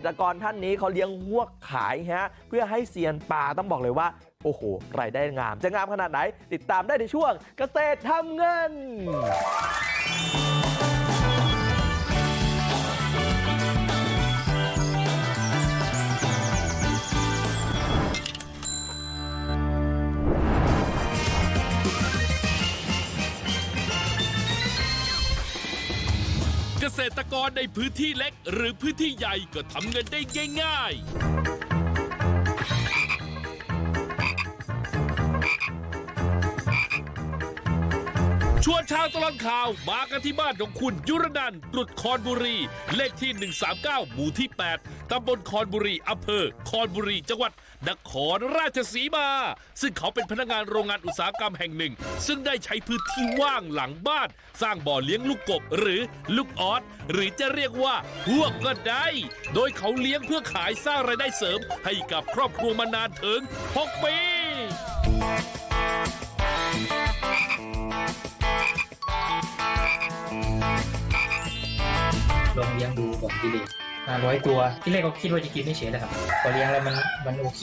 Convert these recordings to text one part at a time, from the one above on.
เกษตรกรท่านนี้เขาเลี้ยงหัวขายฮะเพื่อให้เซียนปลาต้องบอกเลยว่า โอ้โหรายได้งาม จะงามขนาดไหน ติดตามได้ในช่วงเกษตรทำเงิน เกษตรกรในพื้นที่เล็กหรือพื้นที่ใหญ่ก็ทำเงินได้ง่าย ชวนชาวตลอดข่าวมากันที่บ้านของคุณยุรนันท์ตรุษคอนบุรี เลขที่ 139 หมู่ที่ 8ตำบลคอนบุรีอำเภอคอนบุรีจังหวัดนครราชสีมา ซึ่งเขาเป็นพนักงานโรงงานอุตสาหกรรมแห่งหนึ่ง ซึ่งได้ใช้พื้นที่ว่างหลังบ้าน สร้างบ่อเลี้ยงลูกกบหรือลูกออสหรือจะเรียกว่าพวกก็ได้ โดยเขาเลี้ยงเพื่อขายสร้างรายได้เสริม ให้กับครอบครัวมานานถึง 6 ปี ลองเลี้ยงดูก่อนที่เด็กห้าร้อยตัวที่แรกก็คิดว่าจะกินไม่เฉยเลยครับพอเลี้ยงแล้วมันมันโอเค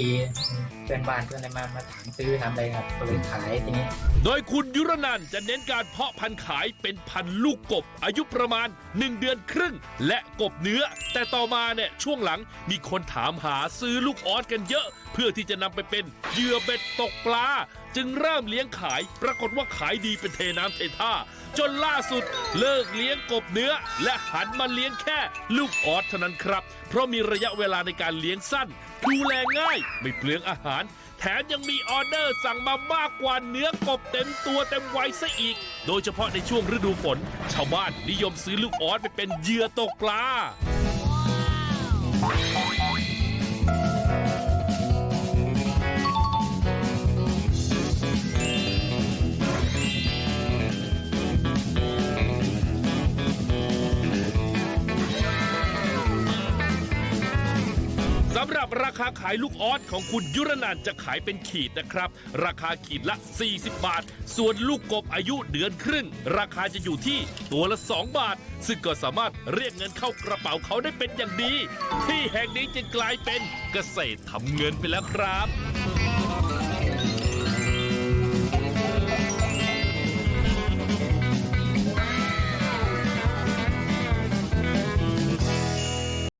เพื่อนบ้านเพื่อนอะไรมามาถามซื้อทำอะไรครับก็เลยขายทีนี้ โดยคุณยุรนันจะเน้นการเพาะพันธุ์ขายเป็นพันธุ์ลูกกบ อายุประมาณ 1 เดือนครึ่ง และกบเนื้อ แต่ต่อมาเนี่ยช่วงหลังมีคนถามหาซื้อลูกออสกันเยอะ พื่อที่จะนำไปเป็นเหยื่อเบ็ดตกปลา จึงเริ่มเลี้ยงขาย ปรากฏว่าขายดีเป็นเทน้ำเทท่า จนล่าสุดเลิกเลี้ยงกบเนื้อ และหันมาเลี้ยงแค่ลูกออสเท่านั้นครับ เพราะมีระยะเวลาในการเลี้ยงสั้นดูแลง่าย ไม่เปลืองอาหาร แถมยังมีออเดอร์สั่งมามากกว่าเนื้อกบเต็มตัวเต็มวัยซะอีก โดยเฉพาะในช่วงฤดูฝน ชาวบ้านนิยมซื้อลูกออสไปเป็นเหยื่อตกปลา สำหรับราคาขายลูกออสของคุณยุรนันจะขายเป็นขีดนะครับ ราคาขีดละ 40 บาท ส่วนลูกกบอายุเดือนครึ่ง ราคาจะอยู่ที่ตัวละ 2 บาท ซึ่งก็สามารถเรียกเงินเข้ากระเป๋าเขาได้เป็นอย่างดี ที่แห่งนี้จึงกลายเป็นเกษตรทำเงินไปแล้วครับ